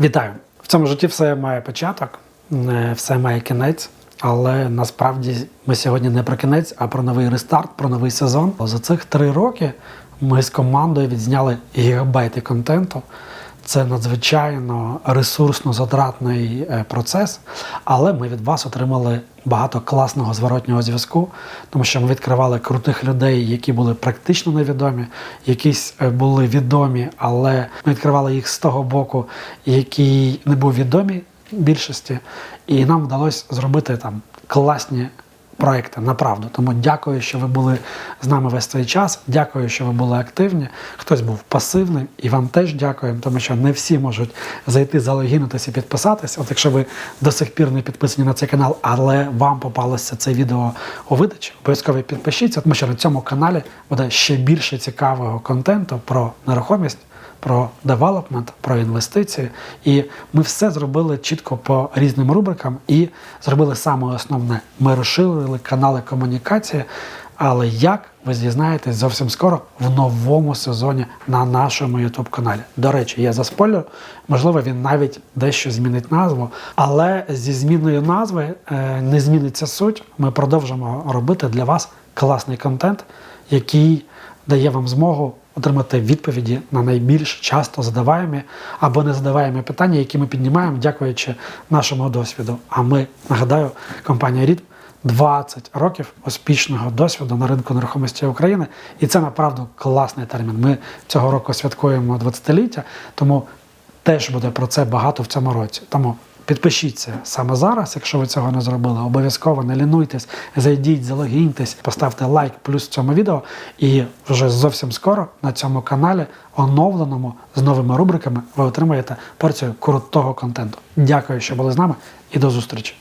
Вітаю! В цьому житті все має початок, все має кінець. Але насправді ми сьогодні не про кінець, а про новий рестарт, про новий сезон. За цих три роки ми з командою відзняли гігабайти контенту. Це надзвичайно ресурсно затратний е, процес, але ми від вас отримали багато класного зворотнього зв'язку, тому що ми відкривали крутих людей, які були практично невідомі, якісь е, були відомі, але ми відкривали їх з того боку, який не був відомі більшості, і нам вдалося зробити там класні проекти направду. Тому дякую, що ви були з нами весь цей час. Дякую, що ви були активні. Хтось був пасивним, і вам теж дякуємо, тому що не всі можуть зайти, залогінитися і підписатися. От якщо ви до сих пір не підписані на цей канал, але вам попалося це відео у видачі, обов'язково підпишіться, тому що на цьому каналі буде ще більше цікавого контенту про нерухомість про девелопмент, про інвестиції. І ми все зробили чітко по різним рубрикам і зробили саме основне. Ми розширили канали комунікації. Але як ви дізнаєтесь зовсім скоро в новому сезоні на нашому youtube каналі. До речі, я заспойлю, можливо, він навіть дещо змінить назву, але зі зміною назви е, не зміниться суть. Ми продовжимо робити для вас класний контент, який дає вам змогу отримати відповіді на найбільш часто задаваємі або не задаваємі питання, які ми піднімаємо, дякуючи нашому досвіду. А ми нагадаю, компанія Рід 20 років успішного досвіду на ринку нерухомості України, і це направду класний термін. Ми цього року святкуємо 20-ліття, тому теж буде про це багато в цьому році. Тому Підпишіться саме зараз, якщо ви цього не зробили. Обов'язково не лінуйтесь, зайдіть, залогіньтесь, поставте лайк плюс цьому відео. І вже зовсім скоро на цьому каналі, оновленому з новими рубриками, ви отримаєте порцію крутого контенту. Дякую, що були з нами, і до зустрічі!